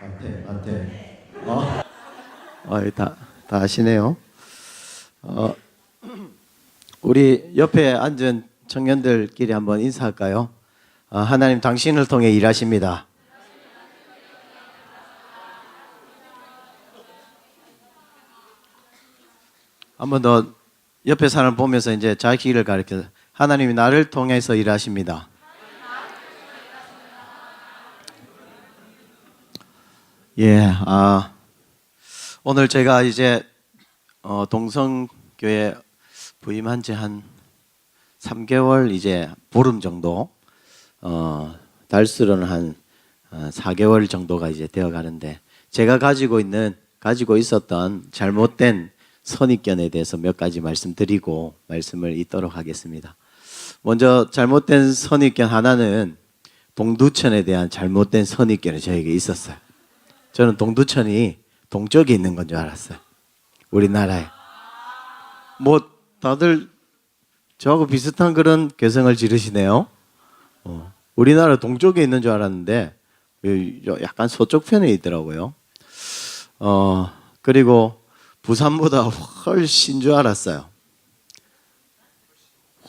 안돼 안돼 어? 어, 다, 다 아시네요 어, 우리 옆에 앉은 청년들끼리 한번 인사할까요? 어, 하나님 당신을 통해 일하십니다 한번 더 옆에 사람 보면서 이제 자기 길을 가르쳐 하나님이 나를 통해서 일하십니다. 예, 아 오늘 제가 이제 어, 동성교회 부임한 지 한 3개월 이제 보름 정도 어, 달수로는 한 어, 4개월 정도가 이제 되어 가는데 제가 가지고 있는 가지고 있었던 잘못된 선입견에 대해서 몇 가지 말씀드리고 말씀을 잇도록 하겠습니다. 먼저 잘못된 선입견 하나는 동두천에 대한 잘못된 선입견이 저에게 있었어요. 저는 동두천이 동쪽에 있는 건 줄 알았어요. 우리나라에. 뭐 다들 저하고 비슷한 그런 개성을 지르시네요. 어, 우리나라 동쪽에 있는 줄 알았는데 약간 서쪽 편에 있더라고요. 어, 그리고 부산보다 훨씬 줄 알았어요.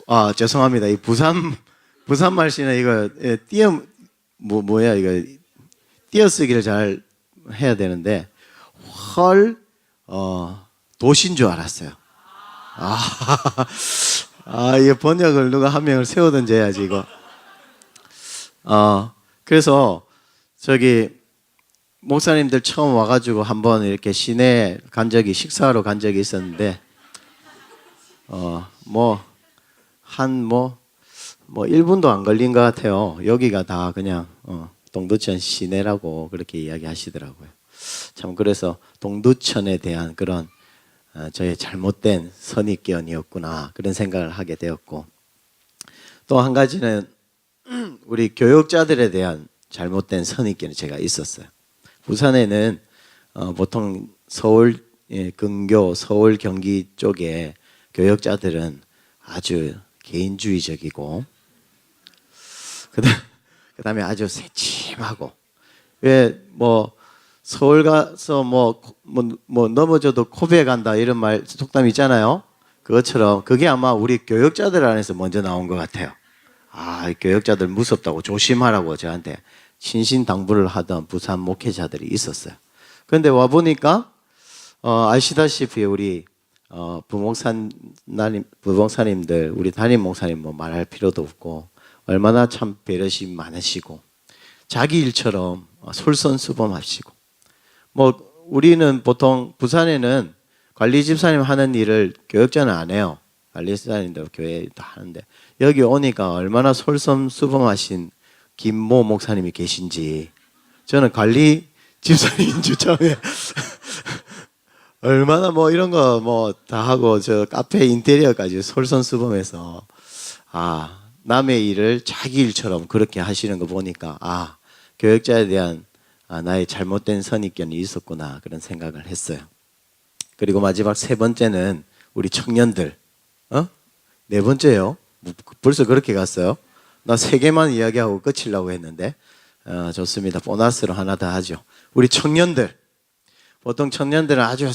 아 죄송합니다. 이 부산 부산 말씨는 이거 예, 띄어 뭐 뭐야 이거 띄어쓰기를 잘 해야 되는데 헐 어, 도시인 줄 알았어요. 아, 아 이거 번역을 누가 한 명을 세우든지 해야지 이거. 어 그래서 저기 목사님들 처음 와가지고 한번 이렇게 시내 간 적이 식사하러 간 적이 있었는데 어뭐 한 뭐뭐 1분도 안 걸린 것 같아요. 여기가 다 그냥 어, 동두천 시내라고 그렇게 이야기하시더라고요. 참 그래서 동두천에 대한 그런 어, 저의 잘못된 선입견이었구나 그런 생각을 하게 되었고 또 한 가지는 우리 교육자들에 대한 잘못된 선입견이 제가 있었어요. 부산에는 어, 보통 서울 예, 근교 서울 경기 쪽에 교역자들은 아주 개인주의적이고 그다음 그다음에 아주 새 침하고 왜 뭐 서울 가서 뭐, 뭐, 뭐 넘어져도 코베 간다 이런 말 속담 있잖아요. 그것처럼 그게 아마 우리 교역자들 안에서 먼저 나온 것 같아요. 아, 이 교역자들 무섭다고 조심하라고 저한테 신신 당부를 하던 부산 목회자들이 있었어요. 그런데 와 보니까 어, 아시다시피 우리 어, 부목사님, 부목사님들, 우리 담임 목사님 뭐 말할 필요도 없고 얼마나 참 배려심 많으시고 자기 일처럼 솔선수범하시고. 뭐 우리는 보통 부산에는 관리 집사님 하는 일을 교역자는 안 해요. 관리 집사님들 교회 다 하는데. 여기 오니까 얼마나 솔선수범하신 김모 목사님이 계신지. 저는 관리 집사님인 줄 처음에 얼마나 뭐 이런 거 뭐 다 하고 저 카페 인테리어까지 솔선수범해서 아 남의 일을 자기 일처럼 그렇게 하시는 거 보니까 아 교역자에 대한 아, 나의 잘못된 선입견이 있었구나 그런 생각을 했어요. 그리고 마지막 세 번째는 우리 청년들 어? 네 번째요. 뭐, 벌써 그렇게 갔어요. 나 세 개만 이야기하고 끝이려고 했는데 어, 좋습니다. 보너스로 하나 더 하죠. 우리 청년들 보통 청년들은 아주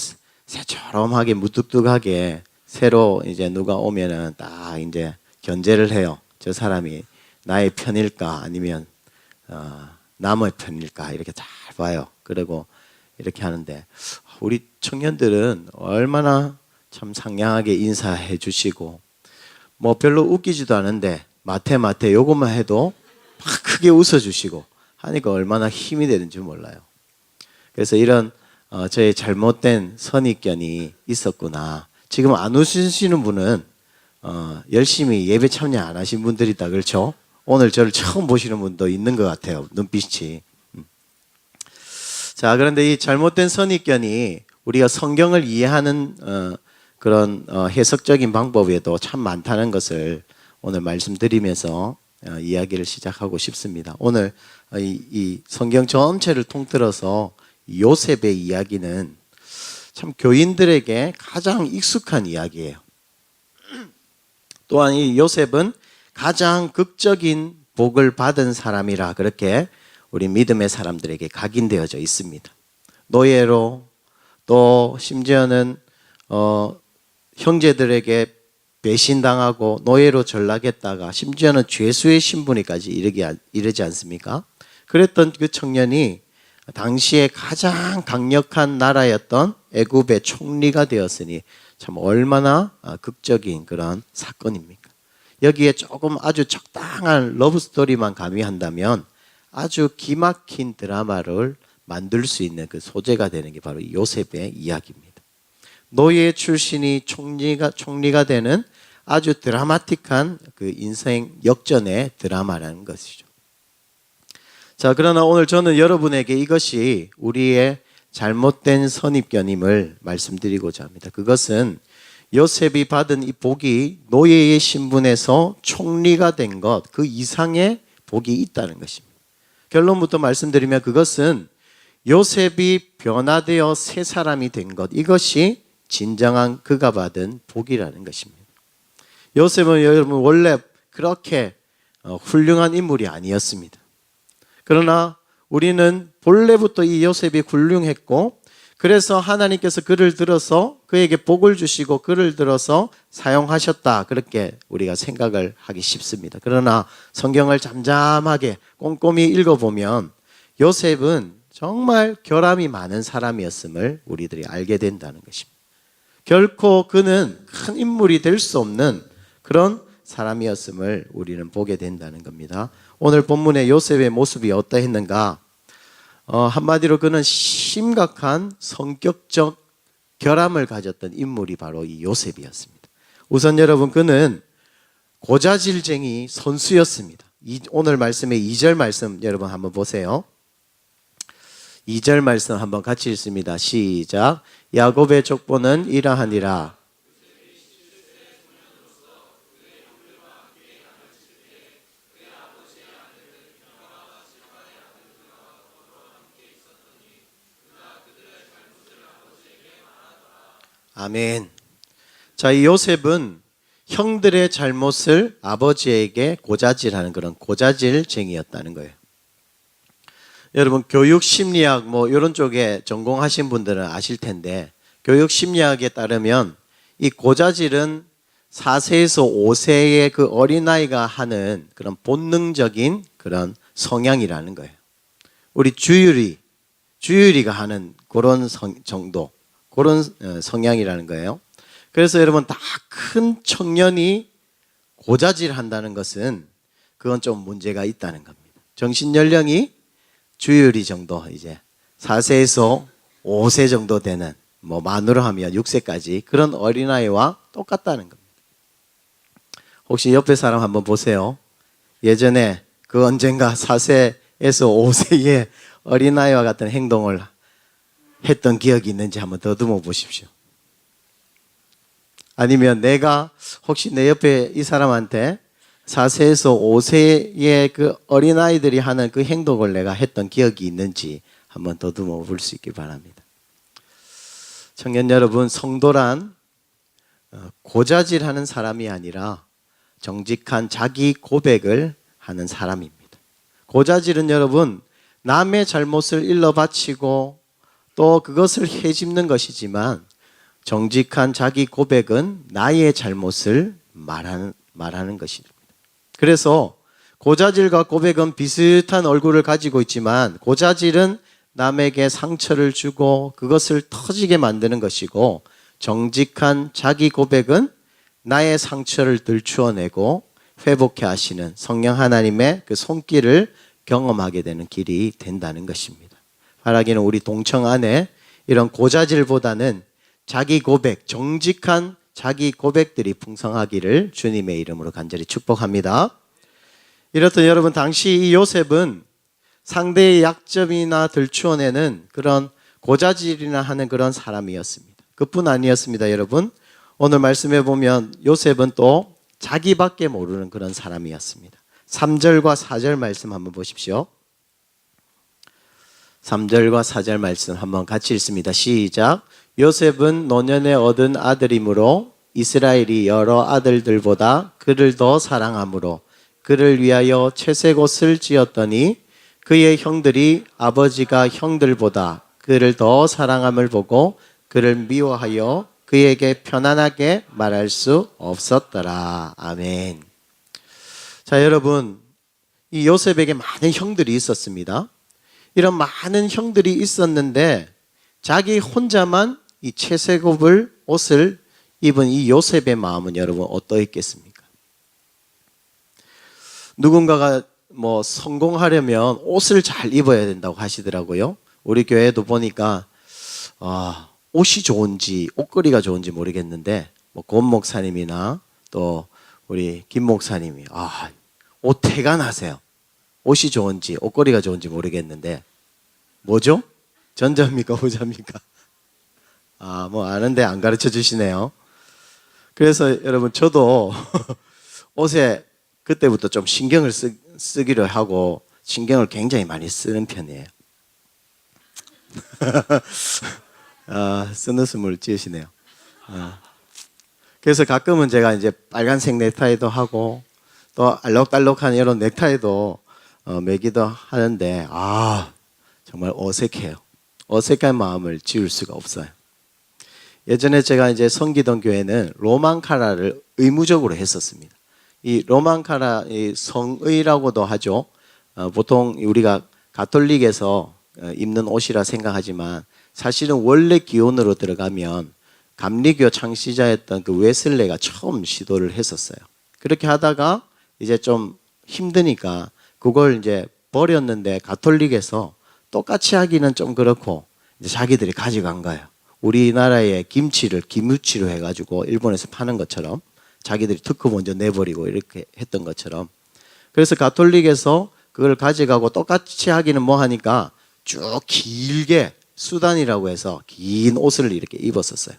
새처럼하게 무뚝뚝하게 새로 이제 누가 오면은 딱 이제 견제를 해요. 저 사람이 나의 편일까 아니면 어, 남의 편일까 이렇게 잘 봐요. 그리고 이렇게 하는데 우리 청년들은 얼마나 참 상냥하게 인사해 주시고 뭐 별로 웃기지도 않은데 마태 마태 요것만 해도 막 크게 웃어 주시고 하니까 얼마나 힘이 되는지 몰라요. 그래서 이런 어, 저의 잘못된 선입견이 있었구나. 지금 안 웃으시는 분은 어, 열심히 예배 참여 안 하신 분들이다 그렇죠? 오늘 저를 처음 보시는 분도 있는 것 같아요. 눈빛이. 음. 자, 그런데 이 잘못된 선입견이 우리가 성경을 이해하는 어, 그런 어, 해석적인 방법에도 참 많다는 것을 오늘 말씀드리면서 어, 이야기를 시작하고 싶습니다. 오늘 어, 이, 이 성경 전체를 통틀어서 요셉의 이야기는 참 교인들에게 가장 익숙한 이야기예요. 또한 이 요셉은 가장 극적인 복을 받은 사람이라 그렇게 우리 믿음의 사람들에게 각인되어져 있습니다. 노예로 또 심지어는 어, 형제들에게 배신당하고 노예로 전락했다가 심지어는 죄수의 신분에까지 이르기, 이르지 않습니까? 그랬던 그 청년이 당시에 가장 강력한 나라였던 애굽의 총리가 되었으니 참 얼마나 아, 극적인 그런 사건입니까? 여기에 조금 아주 적당한 러브 스토리만 가미한다면 아주 기막힌 드라마를 만들 수 있는 그 소재가 되는 게 바로 이 요셉의 이야기입니다. 노예 출신이 총리가 총리가 되는 아주 드라마틱한 그 인생 역전의 드라마라는 것이죠. 자, 그러나 오늘 저는 여러분에게 이것이 우리의 잘못된 선입견임을 말씀드리고자 합니다. 그것은 요셉이 받은 이 복이 노예의 신분에서 총리가 된 것, 그 이상의 복이 있다는 것입니다. 결론부터 말씀드리면 그것은 요셉이 변화되어 새 사람이 된 것, 이것이 진정한 그가 받은 복이라는 것입니다. 요셉은 여러분 원래 그렇게 어, 훌륭한 인물이 아니었습니다. 그러나 우리는 본래부터 이 요셉이 훌륭했고 그래서 하나님께서 그를 들어서 그에게 복을 주시고 그를 들어서 사용하셨다. 그렇게 우리가 생각을 하기 쉽습니다. 그러나 성경을 잠잠하게 꼼꼼히 읽어보면 요셉은 정말 결함이 많은 사람이었음을 우리들이 알게 된다는 것입니다. 결코 그는 큰 인물이 될 수 없는 그런 사람이었음을 우리는 보게 된다는 겁니다. 오늘 본문의 요셉의 모습이 어떠했는가? 어, 한마디로 그는 심각한 성격적 결함을 가졌던 인물이 바로 이 요셉이었습니다. 우선 여러분 그는 고자질쟁이 선수였습니다. 이, 오늘 말씀의 2절 말씀 여러분 한번 보세요. 2절 말씀 한번 같이 읽습니다. 시작. 야곱의 족보는 이러하니라. 아멘. 자, 이 요셉은 형들의 잘못을 아버지에게 고자질하는 그런 고자질쟁이였다는 거예요. 여러분 교육 심리학 뭐 이런 쪽에 전공하신 분들은 아실 텐데 교육 심리학에 따르면 이 고자질은 4세에서 5세의 그 어린아이가 하는 그런 본능적인 그런 성향이라는 거예요. 우리 주율이 주율이가 하는 그런 성, 정도 그런 어, 성향이라는 거예요. 그래서 여러분 다 큰 청년이 고자질 한다는 것은 그건 좀 문제가 있다는 겁니다. 정신 연령이 주율이 정도 이제 4세에서 5세 정도 되는 뭐 만으로 하면 6세까지 그런 어린아이와 똑같다는 겁니다. 혹시 옆에 사람 한번 보세요. 예전에 그 언젠가 4세에서 5세의 어린아이와 같은 행동을 했던 기억이 있는지 한번 더듬어 보십시오. 아니면 내가 혹시 내 옆에 이 사람한테 4세에서 5세의 그 어린아이들이 하는 그 행동을 내가 했던 기억이 있는지 한번 더듬어 볼 수 있기 바랍니다. 청년 여러분, 성도란 어, 고자질하는 사람이 아니라 정직한 자기 고백을 하는 사람입니다. 고자질은 여러분, 남의 잘못을 일러 바치고 또 그것을 헤집는 것이지만 정직한 자기 고백은 나의 잘못을 말하는, 말하는 것입니다. 그래서 고자질과 고백은 비슷한 얼굴을 가지고 있지만 고자질은 남에게 상처를 주고 그것을 터지게 만드는 것이고 정직한 자기 고백은 나의 상처를 들추어내고 회복해 하시는 성령 하나님의 그 손길을 경험하게 되는 길이 된다는 것입니다. 바라기는 우리 동청 안에 이런 고자질보다는 자기 고백, 정직한 자기 고백들이 풍성하기를 주님의 이름으로 간절히 축복합니다. 이렇듯 여러분 당시 이 요셉은 상대의 약점이나 들추어내는 그런 고자질이나 하는 그런 사람이었습니다. 그뿐 아니었습니다, 여러분. 오늘 말씀해 보면 요셉은 또 자기밖에 모르는 그런 사람이었습니다. 3절과 4절 말씀 한번 보십시오. 3절과 4절 말씀 한번 같이 읽습니다. 시작. 요셉은 노년에 얻은 아들이므로 이스라엘이 여러 아들들보다 그를 더 사랑하므로 그를 위하여 채색 옷을 지었더니 그의 형들이 아버지가 형들보다 그를 더 사랑함을 보고 그를 미워하여 그에게 편안하게 말할 수 없었더라. 아멘. 자, 여러분. 이 요셉에게 많은 형들이 있었습니다. 이런 많은 형들이 있었는데 자기 혼자만 이 채색옷을 옷을 입은 이 요셉의 마음은 여러분 어떠했겠습니까? 누군가가 뭐 성공하려면 옷을 잘 입어야 된다고 하시더라고요. 우리 교회도 보니까 아, 옷이 좋은지 옷걸이가 좋은지 모르겠는데 뭐 권 목사님이나 또 우리 김 목사님이 아, 옷 태가 나세요. 옷이 좋은지 옷걸이가 좋은지 모르겠는데 뭐죠? 전자입니까 후자입니까? 아, 뭐 아는데 안 가르쳐 주시네요. 그래서 여러분 저도 옷에 그때부터 좀 신경을 쓰, 쓰기로 하고 신경을 굉장히 많이 쓰는 편이에요. 아, 쓴웃음을 지으시네요. 아. 그래서 가끔은 제가 이제 빨간색 넥타이도 하고 또 알록달록한 이런 넥타이도 어, 매기도 하는데 아 정말 어색해요. 어색한 마음을 지울 수가 없어요. 예전에 제가 이제 성기동 교회는 로만 카라를 의무적으로 했었습니다. 이 로만 카라 이 성의라고도 하죠. 어, 보통 우리가 가톨릭에서 어, 입는 옷이라 생각하지만 사실은 원래 기원으로 들어가면 감리교 창시자였던 그 웨슬레가 처음 시도를 했었어요. 그렇게 하다가 이제 좀 힘드니까 그걸 이제 버렸는데 가톨릭에서 똑같이 하기는 좀 그렇고 이제 자기들이 가져간 거예요. 우리나라의 김치를 김우치로 해가지고 일본에서 파는 것처럼 자기들이 특허 먼저 내버리고 이렇게 했던 것처럼 그래서 가톨릭에서 그걸 가져가고 똑같이 하기는 뭐 하니까 쭉 길게 수단이라고 해서 긴 옷을 이렇게 입었었어요.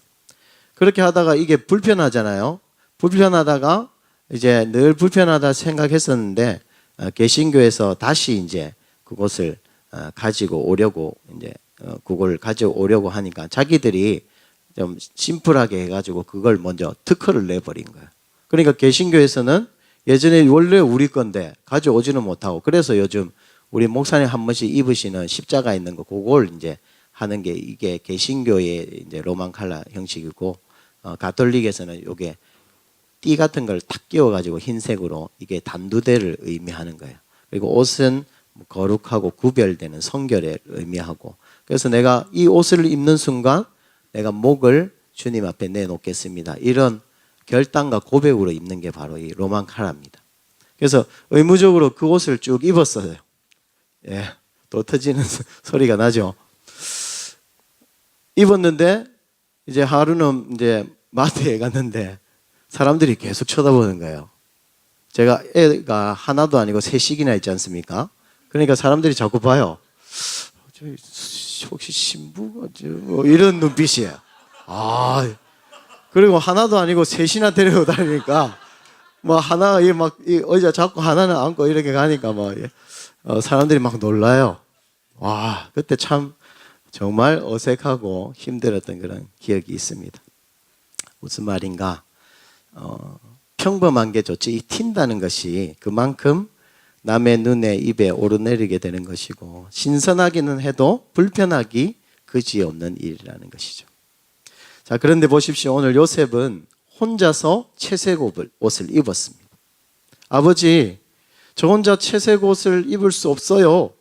그렇게 하다가 이게 불편하잖아요. 불편하다가 이제 늘 불편하다 생각했었는데 어, 개신교에서 다시 이제 그것을 어, 가지고 오려고 이제 어, 그걸 가져오려고 하니까 자기들이 좀 심플하게 해가지고 그걸 먼저 특허를 내버린 거예요. 그러니까 개신교에서는 예전에 원래 우리 건데 가져오지는 못하고 그래서 요즘 우리 목사님 한 번씩 입으시는 십자가 있는 거 그걸 이제 하는 게 이게 개신교의 이제 로만 칼라 형식이고 어, 가톨릭에서는 요게 띠 같은 걸 탁 끼워 가지고 흰색으로 이게 단두대를 의미하는 거예요. 그리고 옷은 거룩하고 구별되는 성결을 의미하고 그래서 내가 이 옷을 입는 순간 내가 목을 주님 앞에 내놓겠습니다. 이런 결단과 고백으로 입는 게 바로 이 로만 카라입니다. 그래서 의무적으로 그 옷을 쭉 입었어요. 예, 또 터지는 소리가 나죠. 입었는데 이제 하루는 이제 마트에 갔는데 사람들이 계속 쳐다보는 거예요. 제가 애가 하나도 아니고 셋씩이나 있지 않습니까? 그러니까 사람들이 자꾸 봐요. 저 혹시 신부가 뭐 이런 눈빛이에요. 아 그리고 하나도 아니고 셋이나 데리고 다니니까 뭐 하나 이막 의자 잡고 하나는 안고 이렇게 가니까 뭐 어, 사람들이 막 놀라요. 와 그때 참 정말 어색하고 힘들었던 그런 기억이 있습니다. 무슨 말인가? 어, 평범한 게 좋지 이 튄다는 것이 그만큼 남의 눈에 입에 오르내리게 되는 것이고 신선하기는 해도 불편하기 그지없는 일이라는 것이죠. 자 그런데 보십시오 오늘 요셉은 혼자서 채색 옷을, 입었습니다. 아버지 저 혼자 채색 옷을 입을 수 없어요.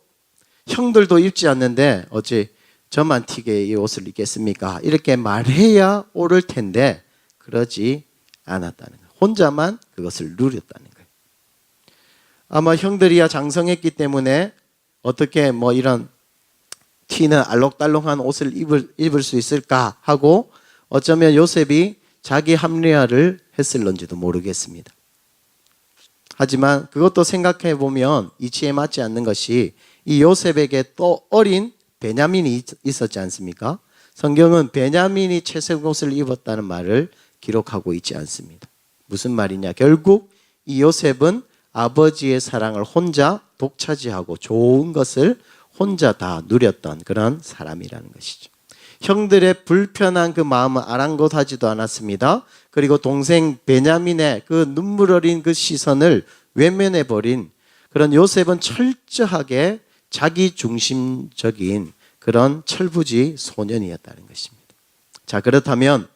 형들도 입지 않는데 어찌 저만 튀게 이 옷을 입겠습니까? 이렇게 말해야 옳을 텐데 그러지 않았다는 거예요. 혼자만 그것을 누렸다는 거예요. 아마 형들이야 장성했기 때문에 어떻게 뭐 이런 튀는 알록달록한 옷을 입을, 입을 수 있을까 하고 어쩌면 요셉이 자기 합리화를 했을런지도 모르겠습니다. 하지만 그것도 생각해 보면 이치에 맞지 않는 것이 이 요셉에게 또 어린 베냐민이 있었지 않습니까? 성경은 베냐민이 채색 옷을 입었다는 말을 기록하고 있지 않습니다. 무슨 말이냐? 결국 이 요셉은 아버지의 사랑을 혼자 독차지하고 좋은 것을 혼자 다 누렸던 그런 사람이라는 것이죠. 형들의 불편한 그 마음을 아랑곳하지도 않았습니다. 그리고 동생 베냐민의 그 눈물 어린 그 시선을 외면해 버린 그런 요셉은 철저하게 자기 중심적인 그런 철부지 소년이었다는 것입니다. 자, 그렇다면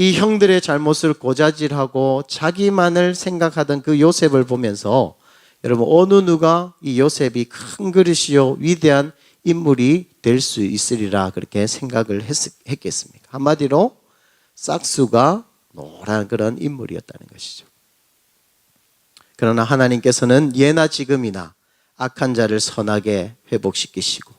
이 형들의 잘못을 고자질하고 자기만을 생각하던 그 요셉을 보면서 여러분 어느 누가 이 요셉이 큰 그릇이요 위대한 인물이 될 수 있으리라 그렇게 생각을 했, 했겠습니까? 한마디로 싹수가 노란 그런 인물이었다는 것이죠. 그러나 하나님께서는 예나 지금이나 악한 자를 선하게 회복시키시고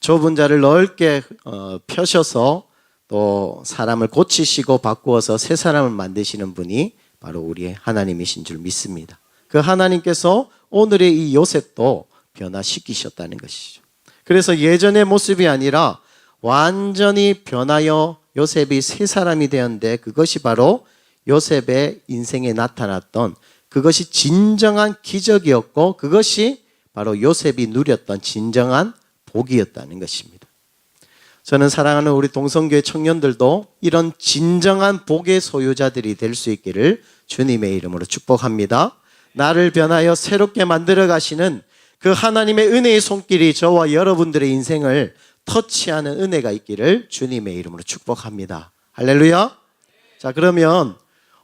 좁은 자를 넓게 어, 펴셔서 또 사람을 고치시고 바꾸어서 새 사람을 만드시는 분이 바로 우리 하나님이신 줄 믿습니다. 그 하나님께서 오늘의 이 요셉도 변화시키셨다는 것이죠. 그래서 예전의 모습이 아니라 완전히 변하여 요셉이 새 사람이 되었는데 그것이 바로 요셉의 인생에 나타났던 그것이 진정한 기적이었고 그것이 바로 요셉이 누렸던 진정한 복이었다는 것입니다. 저는 사랑하는 우리 동성교회 청년들도 이런 진정한 복의 소유자들이 될 수 있기를 주님의 이름으로 축복합니다. 나를 변하여 새롭게 만들어 가시는 그 하나님의 은혜의 손길이 저와 여러분들의 인생을 터치하는 은혜가 있기를 주님의 이름으로 축복합니다. 할렐루야. 자, 그러면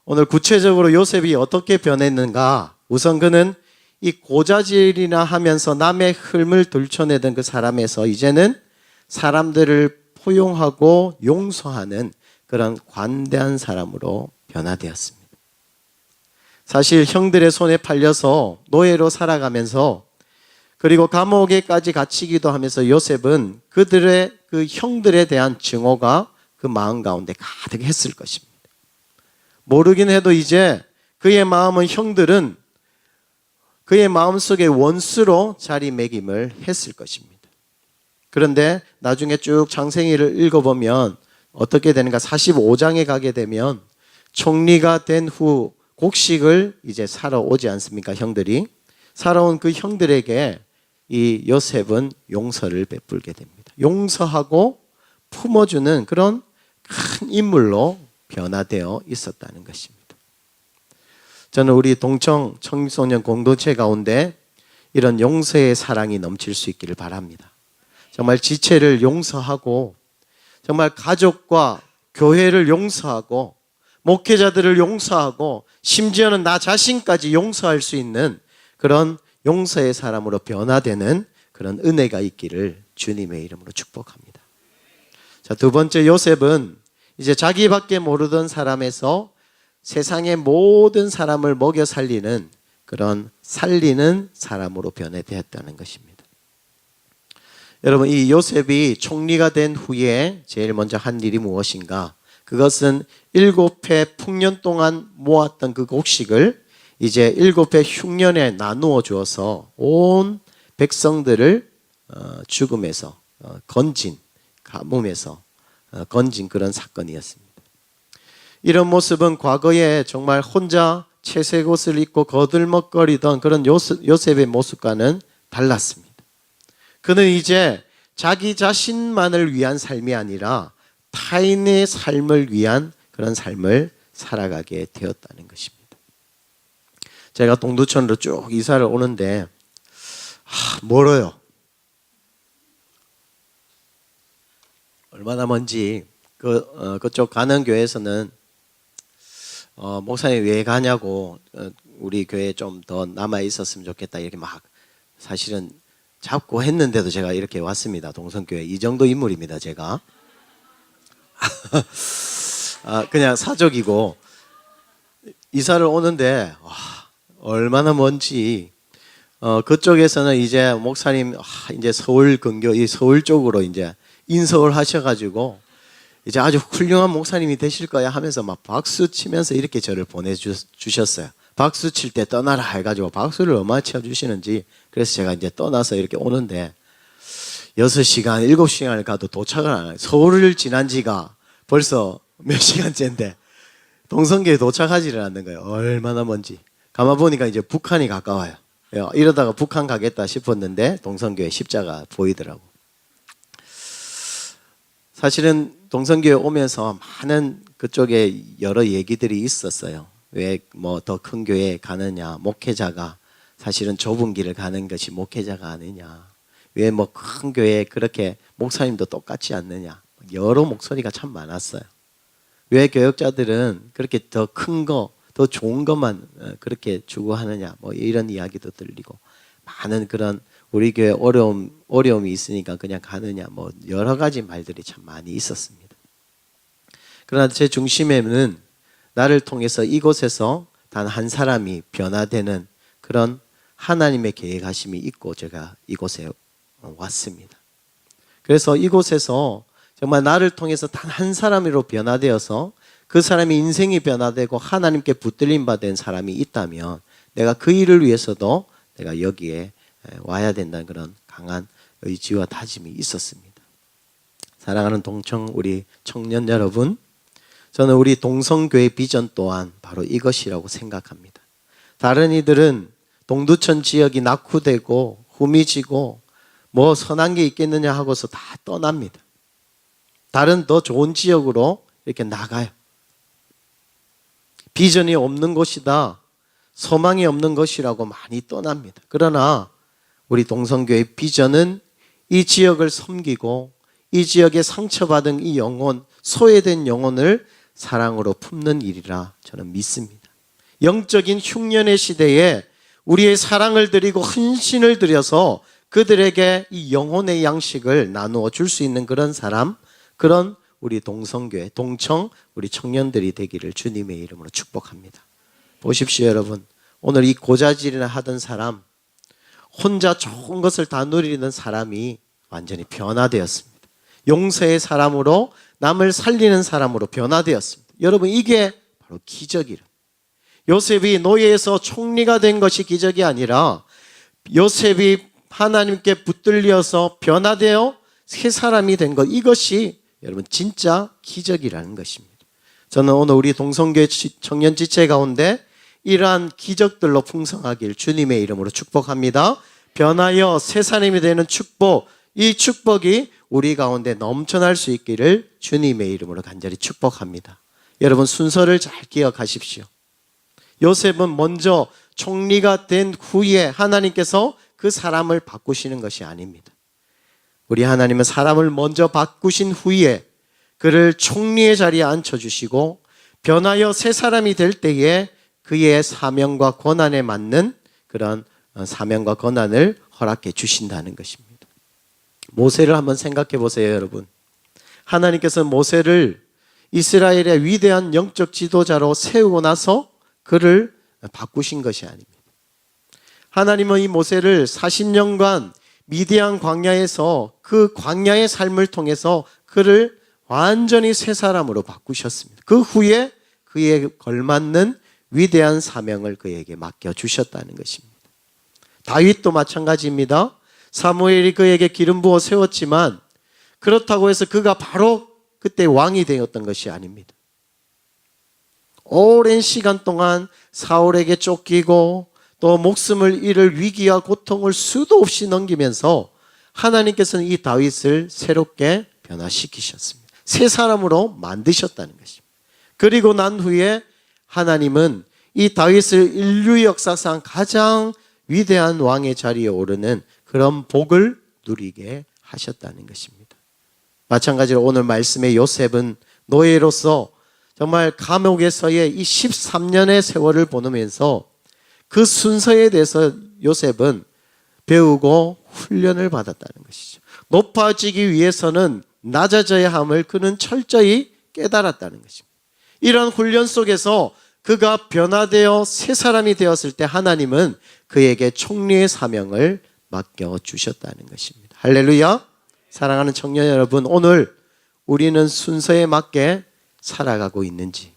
오늘 구체적으로 요셉이 어떻게 변했는가? 우선 그는 이 고자질이나 하면서 남의 흠을 들춰내던 그 사람에서 이제는 사람들을 포용하고 용서하는 그런 관대한 사람으로 변화되었습니다. 사실 형들의 손에 팔려서 노예로 살아가면서 그리고 감옥에까지 갇히기도 하면서 요셉은 그들의 그 형들에 대한 증오가 그 마음 가운데 가득했을 것입니다. 모르긴 해도 이제 그의 마음은 형들은 그의 마음속에 원수로 자리매김을 했을 것입니다. 그런데 나중에 쭉 장생일을 읽어보면 어떻게 되는가 45장에 가게 되면 총리가 된 후 곡식을 이제 사러 오지 않습니까 형들이 살아온 그 형들에게 이 요셉은 용서를 베풀게 됩니다. 용서하고 품어주는 그런 큰 인물로 변화되어 있었다는 것입니다. 저는 우리 동청 청소년 공동체 가운데 이런 용서의 사랑이 넘칠 수 있기를 바랍니다. 정말 지체를 용서하고 정말 가족과 교회를 용서하고 목회자들을 용서하고 심지어는 나 자신까지 용서할 수 있는 그런 용서의 사람으로 변화되는 그런 은혜가 있기를 주님의 이름으로 축복합니다. 자, 두 번째 요셉은 이제 자기밖에 모르던 사람에서 세상의 모든 사람을 먹여 살리는 그런 살리는 사람으로 변해되었다는 것입니다. 여러분, 이 요셉이 총리가 된 후에 제일 먼저 한 일이 무엇인가? 그것은 일곱 해 풍년 동안 모았던 그 곡식을 이제 일곱 해 흉년에 나누어 주어서 온 백성들을 어, 죽음에서 어, 건진 가뭄에서 어, 건진 그런 사건이었습니다. 이런 모습은 과거에 정말 혼자 채색 옷을 입고 거들먹거리던 그런 요셉의 모습과는 달랐습니다. 그는 이제 자기 자신만을 위한 삶이 아니라 타인의 삶을 위한 그런 삶을 살아가게 되었다는 것입니다. 제가 동두천으로 쭉 이사를 오는데 아, 멀어요. 얼마나 먼지 그 어, 그쪽 가는 교회에서는 어, 목사님 왜 가냐고 어, 우리 교회 좀 더 남아 있었으면 좋겠다 이렇게 막 사실은 잡고 했는데도 제가 이렇게 왔습니다. 동성교회. 이 정도 인물입니다 제가. 아, 그냥 사적이고. 이사를 오는데 와, 얼마나 먼지. 어, 그쪽에서는 이제 목사님 아, 이제 서울 근교 이 서울 쪽으로 이제 인서울 하셔가지고 이제 아주 훌륭한 목사님이 되실 거야 하면서 막 박수 치면서 이렇게 저를 보내주셨어요. 박수 칠 때 떠나라 해가지고 박수를 얼마나 쳐주시는지 그래서 제가 이제 떠나서 이렇게 오는데 6시간, 7시간을 가도 도착을 안 해요. 서울을 지난 지가 벌써 몇 시간째인데 동성계에 도착하지를 않는 거예요. 얼마나 먼지. 가만 보니까 이제 북한이 가까워요. 이러다가 북한 가겠다 싶었는데 동성교회 십자가 보이더라고. 사실은 동성교회 오면서 많은 그쪽에 여러 얘기들이 있었어요. 왜 뭐 더 큰 교회에 가느냐, 목회자가 사실은 좁은 길을 가는 것이 목회자가 아니냐. 왜 뭐 큰 교회 그렇게 목사님도 똑같지 않느냐. 여러 목소리가 참 많았어요. 왜 교역자들은 그렇게 더 큰 거, 더 좋은 것만 어, 그렇게 추구하느냐. 뭐 이런 이야기도 들리고 많은 그런 우리 교회 어려움 어려움이 있으니까 그냥 가느냐. 뭐 여러 가지 말들이 참 많이 있었습니다. 그러나 제 중심에는 나를 통해서 이곳에서 단 한 사람이 변화되는 그런 하나님의 계획하심이 있고 제가 이곳에 왔습니다. 그래서 이곳에서 정말 나를 통해서 단 한 사람으로 변화되어서 그 사람이 인생이 변화되고 하나님께 붙들림 받은 사람이 있다면 내가 그 일을 위해서도 내가 여기에 와야 된다는 그런 강한 의지와 다짐이 있었습니다. 사랑하는 동청 우리 청년 여러분, 저는 우리 동성교회 비전 또한 바로 이것이라고 생각합니다. 다른 이들은 동두천 지역이 낙후되고 후미지고 뭐 선한 게 있겠느냐 하고서 다 떠납니다. 다른 더 좋은 지역으로 이렇게 나가요. 비전이 없는 곳이다. 소망이 없는 것이라고 많이 떠납니다. 그러나 우리 동성교회 비전은 이 지역을 섬기고 이 지역에 상처받은 이 영혼, 소외된 영혼을 사랑으로 품는 일이라 저는 믿습니다. 영적인 흉년의 시대에 우리의 사랑을 드리고 헌신을 드려서 그들에게 이 영혼의 양식을 나누어 줄 수 있는 그런 사람, 그런 우리 동성교회, 동청, 우리 청년들이 되기를 주님의 이름으로 축복합니다. 보십시오, 여러분. 오늘 이 고자질이나 하던 사람, 혼자 좋은 것을 다 누리는 사람이 완전히 변화되었습니다. 용서의 사람으로 남을 살리는 사람으로 변화되었습니다. 여러분, 이게 바로 기적이라. 요셉이 노예에서 총리가 된 것이 기적이 아니라 요셉이 하나님께 붙들려서 변화되어 새 사람이 된 것. 이것이 여러분 진짜 기적이라는 것입니다. 저는 오늘 우리 동성교회 청년 지체 가운데 이러한 기적들로 풍성하길 주님의 이름으로 축복합니다. 변하여 새 사람이 되는 축복, 이 축복이 우리 가운데 넘쳐날 수 있기를 주님의 이름으로 간절히 축복합니다. 여러분 순서를 잘 기억하십시오. 요셉은 먼저 총리가 된 후에 하나님께서 그 사람을 바꾸시는 것이 아닙니다. 우리 하나님은 사람을 먼저 바꾸신 후에 그를 총리의 자리에 앉혀주시고 변하여 새 사람이 될 때에 그의 사명과 권한에 맞는 그런 사명과 권한을 허락해 주신다는 것입니다. 모세를 한번 생각해 보세요, 여러분. 하나님께서 모세를 이스라엘의 위대한 영적 지도자로 세우고 나서 그를 바꾸신 것이 아닙니다. 하나님은 이 모세를 40년간 미디안 광야에서 그 광야의 삶을 통해서 그를 완전히 새 사람으로 바꾸셨습니다. 그 후에 그에 걸맞는 위대한 사명을 그에게 맡겨 주셨다는 것입니다. 다윗도 마찬가지입니다. 사무엘이 그에게 기름 부어 세웠지만 그렇다고 해서 그가 바로 그때 왕이 되었던 것이 아닙니다. 오랜 시간 동안 사울에게 쫓기고 또 목숨을 잃을 위기와 고통을 수도 없이 넘기면서 하나님께서는 이 다윗을 새롭게 변화시키셨습니다. 새 사람으로 만드셨다는 것입니다. 그리고 난 후에 하나님은 이 다윗을 인류 역사상 가장 위대한 왕의 자리에 오르는 그런 복을 누리게 하셨다는 것입니다. 마찬가지로 오늘 말씀의 요셉은 노예로서 정말 감옥에서의 이 13년의 세월을 보내면서 그 순서에 대해서 요셉은 배우고 훈련을 받았다는 것이죠. 높아지기 위해서는 낮아져야 함을 그는 철저히 깨달았다는 것입니다. 이런 훈련 속에서 그가 변화되어 새 사람이 되었을 때 하나님은 그에게 총리의 사명을 맡겨 주셨다는 것입니다. 할렐루야. 사랑하는 청년 여러분, 오늘 우리는 순서에 맞게 살아가고 있는지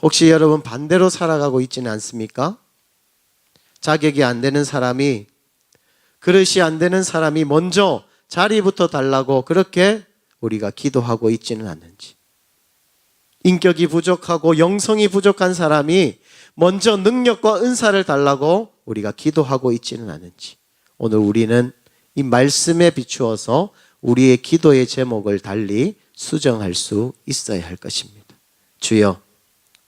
혹시 여러분 반대로 살아가고 있지는 않습니까? 자격이 안 되는 사람이 그릇이 안 되는 사람이 먼저 자리부터 달라고 그렇게 우리가 기도하고 있지는 않는지 인격이 부족하고 영성이 부족한 사람이 먼저 능력과 은사를 달라고 우리가 기도하고 있지는 않은지 오늘 우리는 이 말씀에 비추어서 우리의 기도의 제목을 달리 수정할 수 있어야 할 것입니다. 주여,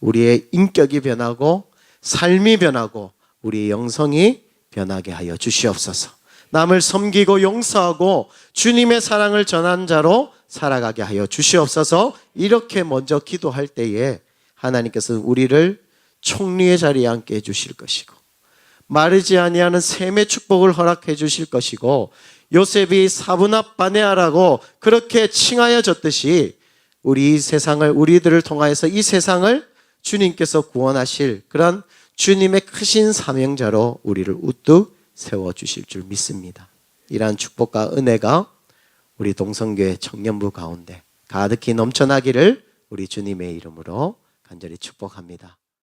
우리의 인격이 변하고 삶이 변하고 우리의 영성이 변하게 하여 주시옵소서. 남을 섬기고 용서하고 주님의 사랑을 전한 자로 살아가게 하여 주시옵소서 이렇게 먼저 기도할 때에 하나님께서 우리를 총리의 자리에 앉게 해 주실 것이고 마르지 아니하는 샘의 축복을 허락해 주실 것이고 요셉이 사분합 바네아라고 그렇게 칭하여졌듯이 우리 이 세상을 우리들을 통하여서 이 세상을 주님께서 구원하실 그런 주님의 크신 사명자로 우리를 우뚝 세워 주실 줄 믿습니다. 이러한 축복과 은혜가 우리 동성교회 청년부 가운데 가득히 넘쳐나기를 우리 주님의 이름으로 간절히 축복합니다.